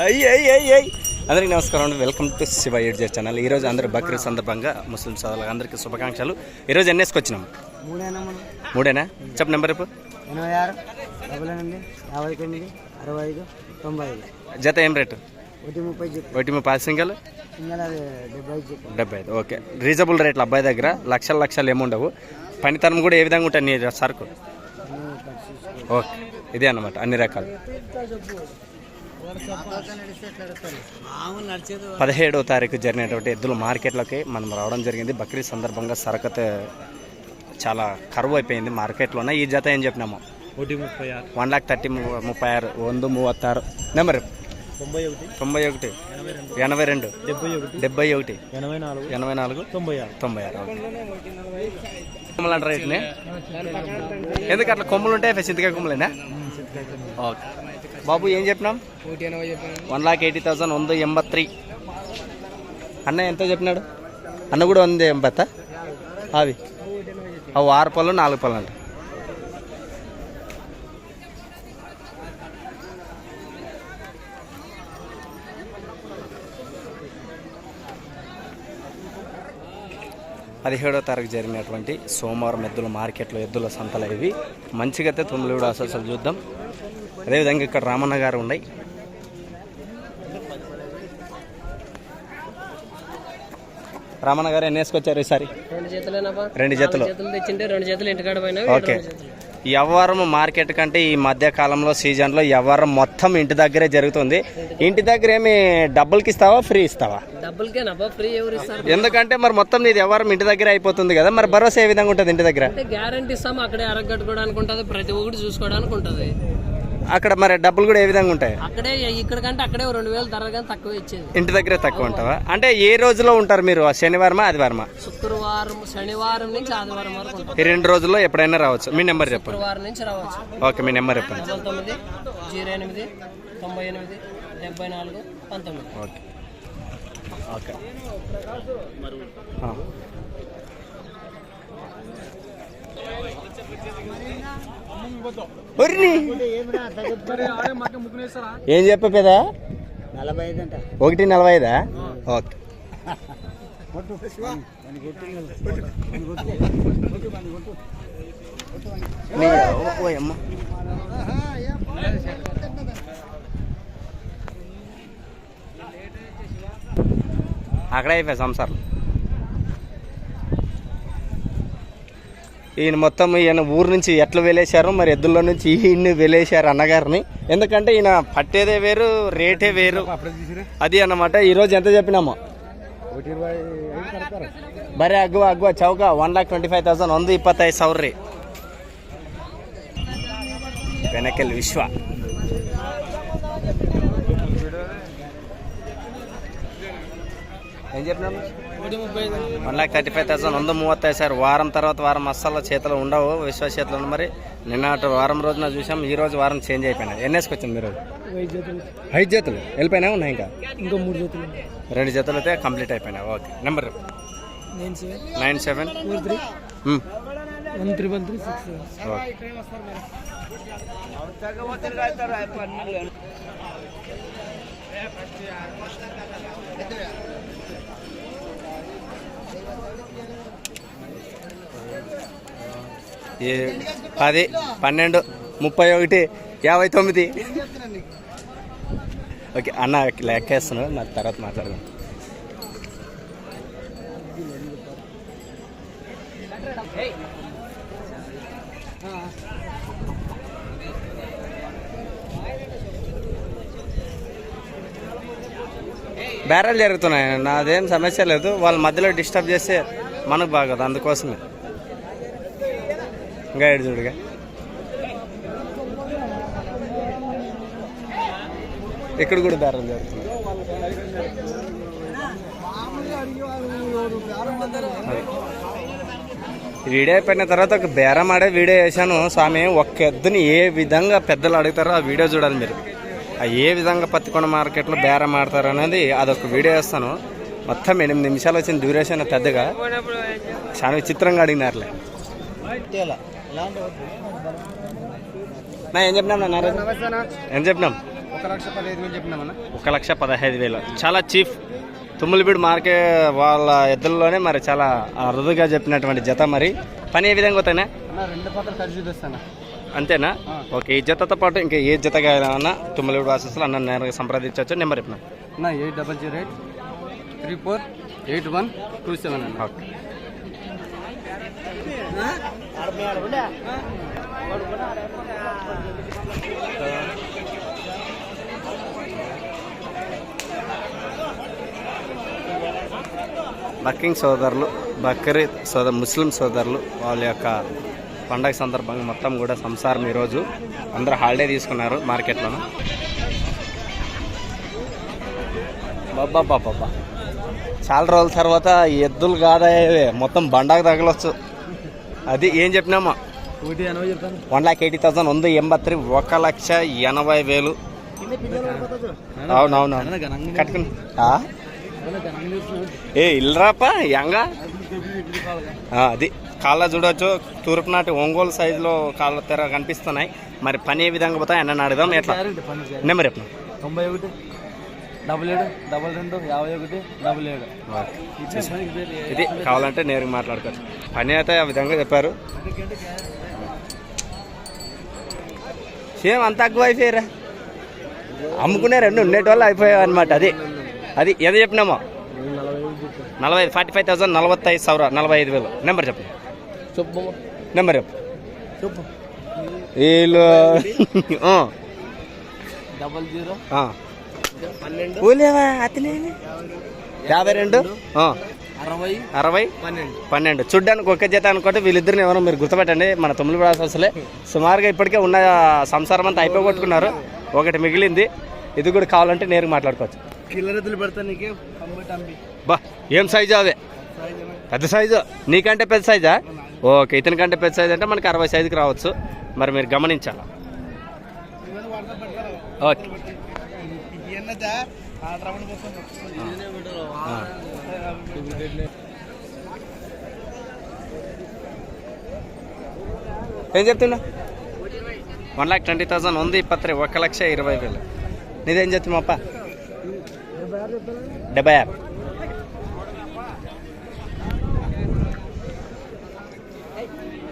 అయ్యి అయ్యి అయ్యి అయ్యి. అందరికీ నమస్కారం అండి. వెల్కమ్ టు శివ ఎడ్జే ఛానల్ ఈరోజు అందరూ బక్రీద్ సందర్భంగా ముస్లిం సోదరులకు అందరికీ శుభాకాంక్షలు. ఈరోజు ఎన్ని వేసుకొచ్చినాం మూడేనా? చెప్పు నెంబర్ ఎనభై ఆరు డబుల్ ఎనిమిది యాభై తొమ్మిది అరవై ఐదు తొంభై ఐదు జత ఏం రేటు? ఒకటి ముప్పై ఒకటి ముప్పై సింగల్? డెబ్బై ఐదు ఓకే. రీజనబుల్ రేట్లు అబ్బాయి దగ్గర. లక్షల లక్షలు ఏముండవు పనితనం కూడా ఏ విధంగా ఉంటుంది నీ సరుకు. ఓకే. ఇదే అన్నమాట. అన్ని రకాలు. పదిహేడవ తారీఖు జరిగినటువంటి ఎద్దుల మార్కెట్లోకి మనం రావడం జరిగింది. బక్రీద్ సందర్భంగా సరకత చాలా కరువు అయిపోయింది మార్కెట్లోనే. ఈ జత ఏం చెప్పినాము? ఒకటి ముప్పై ఆరు. వన్ లాక్ థర్టీ ముప్పై ఆరు వంద మూవತ್ತಾరు నెంబర్ తొంభై ఒకటి. తొంభై ఒకటి. ఎనభై రెండు. డెబ్బై ఒకటి. డెబ్బై ఒకటి. ఎనభై నాలుగు. ఎనభై నాలుగు. తొంభై ఆరు. తొంభై ఆరు ఓకే. కొమ్మలు అంటారు వీటిని? ఎందుకు అట్లా కొమ్మలు ఉంటాయి చింతకాయ కొమ్మలేనా? ఓకే. బాబు ఏం చెప్పినాం? వన్ లాక్ ఎయిటీ థౌసండ్ వంద ఎంబత్రీ. అన్న ఎంత చెప్పినాడు? అన్న కూడా ఉంది ఎంబత్త? అవి అవి ఆరు పళ్ళు నాలుగు పళ్ళు అంట. పదిహేడో తారీఖు జరిగినటువంటి సోమవారం ఎద్దుల మార్కెట్లో ఎద్దుల సంతలు ఇవి మంచిగా అయితే తొమ్మిది అసలు చూద్దాం. అదేవిధంగా ఇక్కడ రామన్న గారు ఉన్నాయి. రామన్న గారు ఎన్ని వేసుకొచ్చారు ఈసారి? రెండు జతలు రెండు ఇంటికాడ పోయినా ఓకే. వ్యవహారం మార్కెట్ కంటే ఈ మధ్య కాలంలో సీజన్లో వ్యవహారం మొత్తం ఇంటి దగ్గరే జరుగుతుంది. ఇంటి దగ్గర ఏమి డబ్బులకి ఇస్తావా ఫ్రీ ఇస్తావా? ఎవరు ఎందుకంటే మరి మొత్తం నీది వ్యవహారం ఇంటి దగ్గర అయిపోతుంది కదా మరి భరోసా ఏ విధంగా ఉంటుంది ఇంటి దగ్గర? గ్యారంటీ ఇస్తాం అక్కడే అరగట్టుకోవడానికి ఉంటుంది ప్రతి ఒక్కటి చూసుకోవడానికి ఉంటుంది. అక్కడ మరి డబ్బులు కూడా ఏ విధంగా ఉంటాయి? అక్కడే ఇక్కడ కంటే అక్కడే రెండు వేలు ధర కానీ తక్కువ ఇచ్చేది. ఇంటి దగ్గరే తక్కువ ఉంటావా? అంటే ఏ రోజులో ఉంటారు మీరు? శనివారమా ఆదివారమా? శుక్రవారం శనివారం నుంచి ఆదివారం వరకు ఈ రెండు రోజుల్లో ఎప్పుడైనా రావచ్చు. మీ నెంబర్ చెప్పండి. శుక్రవారం నుంచి రావచ్చు. ఓకే మీ నెంబర్ చెప్పండి. డబల్ తొమ్మిది జీరో ఎనిమిది తొంభై ఎనిమిది డెబ్బై నాలుగు పంతొమ్మిది. ఓకే. ఓకే. ఆ. ఏం చెప్పే పెదా నలభై ఐదు అంట. ఒకటి నలభై ఐదా ఓకే. నీ ఓ అమ్మ అక్కడే అయిపోయి సంసారం. ఈయన మొత్తం ఈయన ఊరు నుంచి ఎట్లా వెలేశారు మరి ఎద్దుల్లో నుంచి ఈయన్ని వెలేశారు అన్నగారిని ఎందుకంటే ఈయన పట్టేదే వేరు రేటే వేరు అది అన్నమాట ఈరోజు ఎంత చెప్పినామో ఒకటి ఇరవై ఐదు కడతారు ಬರೀ ಅಗ್ವ ಅಗ್ವ ಚೌಕ one lakh twenty five thousand ಒಂದು ಇಪ್ಪತ್ತೈದು ಸಾವಿರ ರೀ ಬೆನಕೆಲ್ ವಿಶ್ವ ఏం చెప్పినాము ఒకటి ముప్పై ఐదు One lakh thirty five thousand వంద మూవత్తైదు సార్. వారం తర్వాత వారం అస్సలు చేతిలో ఉండవు విశ్వ చేతిలో మరి. నిన్నటి వారం రోజున చూసాం ఈ రోజు వారం చేంజ్ అయిపోయినాయి. ఎన్ని వేసుకొచ్చింది మీరు? ఐదు జతలు. వెళ్ళిపోయినా ఉన్నాయి ఇంకా? ఇంకా మూడు జతలు రెండు జతలు అయితే కంప్లీట్ అయిపోయినాయి. Okay. Number? Nine seven. Four three. One three six okay. పది పన్నెండు ముప్పై ఒకటి యాభై తొమ్మిది. ఓకే అన్న లెక్కేస్తున్నాడు నా తర్వాత మాట్లాడదాం. బేరాలు జరుగుతున్నాయి నాదేం సమస్య లేదు వాళ్ళ మధ్యలో డిస్టర్బ్ చేస్తే మనకు బాగోదు అందుకోసమే. ఇంకా ఏడు చూడుగా ఇక్కడ కూడా దారం జరుగుతుంది. వీడియో అయిపోయిన తర్వాత ఒక బేరం ఆడే వీడియో వేశాను. స్వామి ఒక్క ఎద్దుని ఏ విధంగా పెద్దలు అడుగుతారో ఆ వీడియో చూడాలి మీరు. ఆ ఏ విధంగా పత్తికొండ మార్కెట్లో బేరం ఆడతారు అనేది అదొక వీడియో వేస్తాను. మొత్తం ఎనిమిది నిమిషాలు వచ్చిన డ్యూరేషన్ పెద్దగా. చాలా విచిత్రంగా అడిగినారులే. ఏం చెప్పినాం ఏం చెప్పినాం? ఒక లక్ష పదిహేను వేలు చెప్పినామన్నా ఒక లక్ష పదహైదు వేలు. చాలా చీఫ్ తుమ్ములబీడు మార్కెట్ వాళ్ళ ఎద్దుల్లోనే మరి చాలా అరుదుగా చెప్పినటువంటి జత మరి. పని ఏ విధంగా అవుతాయినా అన్న? రెండు పక్కల కలిసి చూపిస్తాను. అంతేనా. ఓకే ఈ జతతో పాటు ఇంకా ఏ జత కావాలన్నా తుమ్మలబీడు వాసస్సులు అన్న నేరుగా సంప్రదించవచ్చు. నెంబర్ చెప్పిన. Eight double zero eight three four eight one two seven okay. బక్కింగ్ సోదరులు బక్రీద్ సోదరు ముస్లిం సోదరులు వాళ్ళ యొక్క పండగ సందర్భంగా మొత్తం కూడా సంసారం ఈరోజు. అందరూ హాలిడే తీసుకున్నారు మార్కెట్లో బాబా బాబా చాలా రోజుల తర్వాత ఎద్దులు కాదయ్యేవే మొత్తం బండాకు తగలొచ్చు. అది ఏం చెప్పినామా? వన్ లాక్ ఎయిటీ థౌసండ్ ఉంది ఎంబత్తి ఒక లక్ష ఎనభై వేలు. అవునవును. కట్టుకుని. ఆ? ఏ ఇల్రాపా? యంగా? అది కాళ్ళ చూడొచ్చు. తూర్పు నాటి ఒంగోలు సైజులో కాళ్ళ తెర కనిపిస్తున్నాయి. మరి పని ఏ విధంగా పోతాయి అన్న అడుగుదాం. ఎట్లా? నెంబర్ చెప్పు తొంభై ఒకటి. డబల్ ఏడు డబల్ రెండు యాభై ఒకటి డబల్ ఏడు. ఇది కావాలంటే నేరుగా మాట్లాడుకోవచ్చు. పని అయితే ఆ విధంగా చెప్పారు. సేమ్ అంత తక్కువ అయిపోయారా? అమ్ముకునే రెండు ఉండేటోళ్ళు అయిపోయాయి అనమాట అది. అది ఏదో చెప్పినామో? నలభై ఫార్టీ ఫైవ్ థౌసండ్ నలభై ఐదు సవర నలభై ఐదు వేలు. నెంబర్ చెప్పు. చెప్పు నెంబర్ చెప్పు. చెప్పు. వీళ్ళు ఆ, డబల్ జీరో. ఊలేవా యాభై రెండు? అరవై. అరవై? పన్నెండు. పన్నెండు. చూడ్డానికి ఒకే జత అనుకుంటే వీళ్ళిద్దరిని ఎవరో మీరు గుర్తుపెట్టండి. మన తొమ్మిది అసలే సుమారుగా ఇప్పటికే ఉన్న సంసారం అంతా అయిపోగొట్టుకున్నారు. ఒకటి మిగిలింది. ఇది కూడా కావాలంటే నేరుగా మాట్లాడుకోవచ్చు. బా ఏం సైజు అదే? పెద్ద సైజు? నీకంటే పెద్ద సైజా? ఓకే ఇతని కంటే పెద్ద సైజు అంటే మనకి అరవై సైజుకి రావచ్చు. మరి మీరు గమనించాలి? ఓకే. ఆ. ఏం చెప్తున్నా? వన్ లాక్ ట్వంటీ థౌసండ్ ఉంది ఇప్పత్రి ఒక లక్ష ఇరవై వేలు. నీదేం చెప్తున్నావు డెబ్బై ఆరు.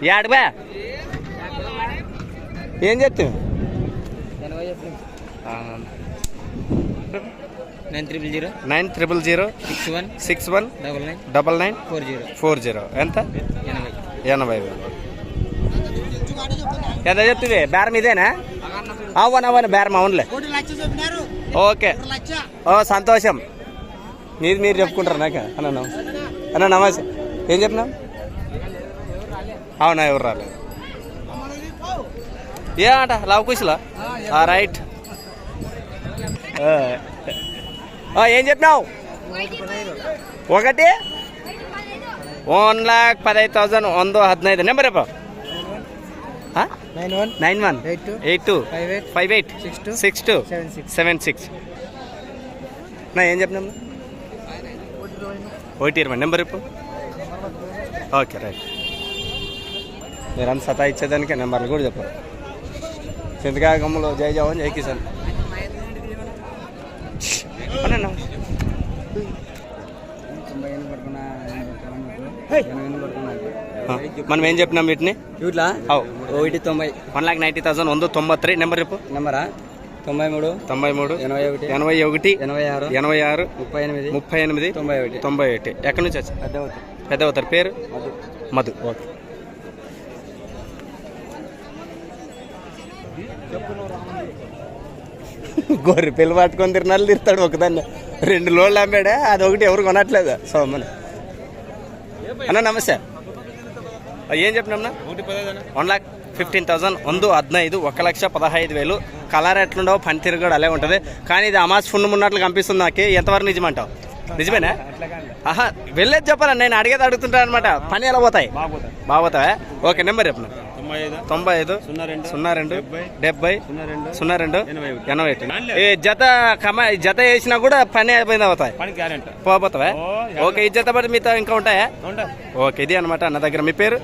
యాడబా ఏం చెప్పండి nine triple zero. Nine triple zero. Six one. Six one. Double nine. Double nine. Four zero. Four zero. ఎంత? ఎనభై. ఎనభై వేలు. ఎంత చెప్తుంది? బేరం ఇదేనా? అవును అవును బేరం అవునులే. ఓకే. ఓ సంతోషం. మీరు మీరు చెప్పుకుంటారు నాకు. అన్న నమస్తే అన్న నమస్తే. ఏం చెప్పినా అవునా ఎవరు రాలేదు. ఏ ఆట లవ్ కుషిలా రైట్. ఏం చెప్పినావు? ఒకటి? వన్ లాక్ పదహైదు థౌసండ్ వంద హద్నైదు నెంబర్ ఎప్పుడు nine one nine one. Eight two five eight six two seven six. నా ఏం చెప్పినా ఒకటి ఇరవై. నెంబర్ ఇప్పుడు ఓకే రైట్. మీరంతా సతా ఇచ్చేదానికి నెంబర్లు కూడా చెప్పారు చింతకాయ గమ్ములో జై జవాన్ జై కిసాన్. మనం ఏం చెప్పినాం వీటిని? అవు ఒకటి తొంభై. వన్ లాక్ నైంటీ థౌసండ్ వంద తొంభై నెంబర్ చెప్పు. నెంబరా? తొంభై మూడు తొంభై మూడు ఎనభై ఒకటి ఎనభై ఒకటి ఎనభై ఆరు ఎనభై ఆరు ముప్పై ఎనిమిది ముప్పై ఎనిమిది తొంభై ఒకటి. తొంభై ఒకటి. ఎక్కడి నుంచి వచ్చి పెద్ద అవుతారు పేరు? మధు. ఓకే. గొర్రె పిల్ల పట్టుకొని తిరణాలు తిరుతాడు ఒకదాన్ని. రెండు లోళ్ళు అమ్మాడే? అది ఒకటి ఎవరు కొనట్లేదు? సోమని. అన్న నమస్తే. ఏం చెప్పినమ్మా వన్ లాక్ ఫిఫ్టీన్ థౌసండ్ వంద హద్నైదు ఒక లక్ష పదహైదు వేలు. కలర్ ఎట్లుండవు పనితీరు కూడా అలాగే ఉంటుంది. కానీ ఇది అమాస్ ఫుండ్ ఉన్నట్లు కనిపిస్తుంది నాకు. ఎంతవరకు నిజమంటావు? నిజమేనా? ఆహా వెళ్ళేది చెప్పాలా? నేను అడిగేది అడుగుతుంటాను అనమాట పని ఎలా పోతాయి? బాగుపోతావా ఓకే నెంబర్ చెప్పను? తొంభై ఐదు. సున్నా రెండు. డెబ్బై. సున్నా రెండు. ఎనభై ఒకటి. ఈ జత కమ జత వేసినా కూడా పని అయిపోయింది అవుతాయి. పోతావా ఓకే ఈ జత పడి మీతో ఇంకా ఉంటాయా? ఓకే ఇది అనమాట అన్న దగ్గర. మీ పేరు?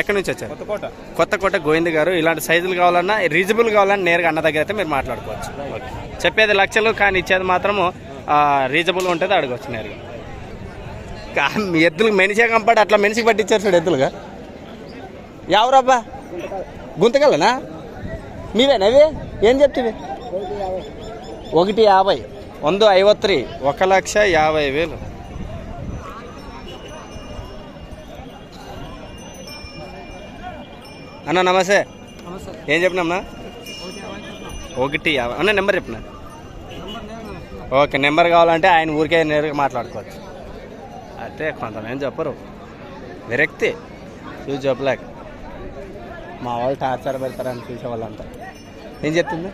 ఎక్కడి నుంచి వచ్చారు? కొత్త కోట కొత్తకోట గోవింద్ గారు. ఇలాంటి సైజులు కావాలన్నా రీజనబుల్ కావాలన్నా నేరుగా అన్న దగ్గర అయితే మీరు మాట్లాడుకోవచ్చు. చెప్పేది లక్షలు కానీ ఇచ్చేది మాత్రము రీజనబుల్ ఉంటుంది అడగవచ్చు నేరుగా. ఎద్దులు మెనిసే కంపాడు అట్లా మెనిసి పట్టించారు చూడు ఎద్దులుగా. ఎవరబ్బా గుంతకల్లనా మీవేనా అవి ఏం చెప్తివి ఒకటి యాభై. వంద ఐవత్రి ఒక లక్ష యాభై వేలు. అన్న నమస్తే ఏం చెప్పినమ్మా ఒకటి యాభై. అన్న నెంబర్ చెప్పిన ఓకే నెంబర్ కావాలంటే ఆయన ఊరికే నేరుగా మాట్లాడుకోవచ్చు. అయితే కొంతమంది చెప్పరు. విరక్తి. చూసి చెప్పలేక. మా వాళ్ళు టార్చర్ పెడతారని చూసే వాళ్ళంతా ఏం చెప్తుంది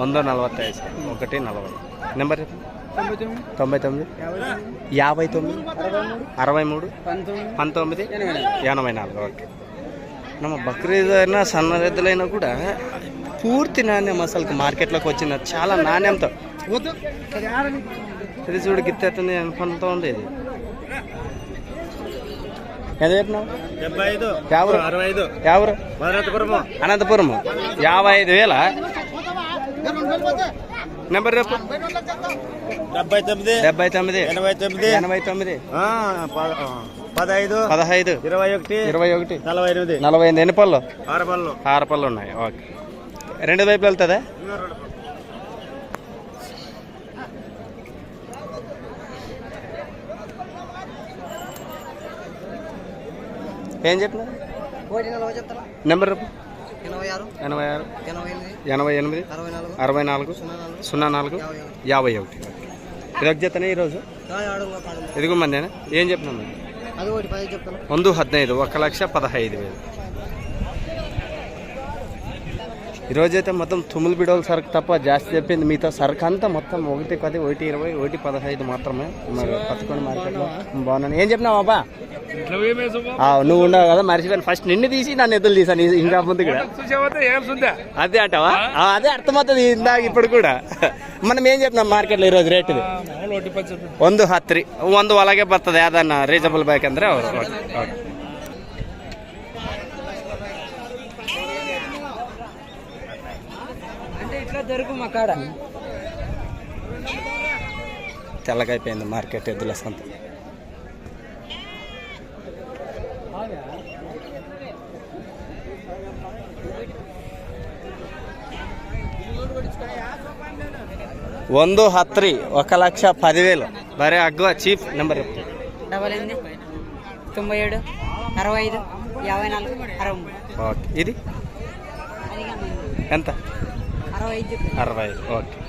వంద నలభై ఐదు. సార్ ఒకటి నలభై. నెంబర్ చెప్పండి. తొంభై తొమ్మిది. యాభై తొమ్మిది. అరవై మూడు. పంతొమ్మిది. ఎనభై నాలుగు. ఒకటి నమ్మ బక్రీద్ అయినా సన్న కూడా పూర్తి నాణ్యం అసలు మార్కెట్లోకి వచ్చిన చాలా నాణ్యంతో. ఇది చూడు గిత్తెత్తుంది అనుకుంటూ ఉంది ఇది. ఎంత చెప్పినావు? అనంతపురం యాభై. ఐదు. వేల? నెంబర్ రేపు డెబ్బై తొమ్మిది. డెబ్బై తొమ్మిది. ఎనభై తొమ్మిది. ఎనభై తొమ్మిది. పదహైదు. పదహైదు. ఇరవై ఒకటి. ఇరవై ఒకటి. నలభై ఎనిమిది. నలభై ఎనిమిది. ఎన్ని పళ్ళు? ఆరు పళ్ళు. ఆరు పళ్ళు ఉన్నాయి. ఓకే. రెండు వైపులు వెళ్తుందా? ఏం చెప్పినా నెంబర్ ఎనభై ఆరు. ఎనభై ఎనిమిది. అరవై నాలుగు. సున్నా నాలుగు. యాభై ఒకటి. ఇదొక ఈరోజు? ఇదిగో మందేనా? ఏం చెప్పినా వందు హద్నైదు ఒక లక్ష పదహైదు వేలు. ఈరోజైతే మొత్తం తుమ్ములు బిడోల సరుకు తప్ప జాస్తి చెప్పింది మిగతా సరుకు అంతా మొత్తం ఒకటి పది ఒకటి ఇరవై ఒకటి పదహైదు మాత్రమే మరి పట్టుకొని మార్కెట్లో బాగున్నాను ఏం చెప్పినావు అబ్బా ఆ, నువ్వు ఉండవు కదా మర్చిపోయాను ఫస్ట్ నిన్ను తీసి నన్ను ఎద్దులు తీసాను ఈ- ఇంకా ముందు కూడా అదే అంటావా ఆ, అదే అర్థమవుతుంది ఇందాక ఇప్పుడు కూడా మనం ఏం చెప్తున్నాం మార్కెట్లో ఈరోజు రేటు ಒಂದು ಹತ್ತು ರೀ ಒಂದು ಒಳಗೆ ಬರ್ತದೆ ಯಾವ್ದನ್ನ ರೀಸನಬಲ್ ಬೇಕಂದ್ರೆ ಅವರು అంటే ఇట్లా తెల్లగైపోయింది మార్కెట్ ఎద్దుల సంత ಒಂದು ಹತ್ತು ರೀ ఒక లక్ష పదివేలు బరే అగ్వ చీఫ్ నెంబర్ డబల్ ఎనిమిది తొంభై ఏడు అరవై ఐదు యాభై నాలుగు అరవై మూడు ఓకే ఇది ఎంత అరవై ఐదు అరవై ఐదు ఓకే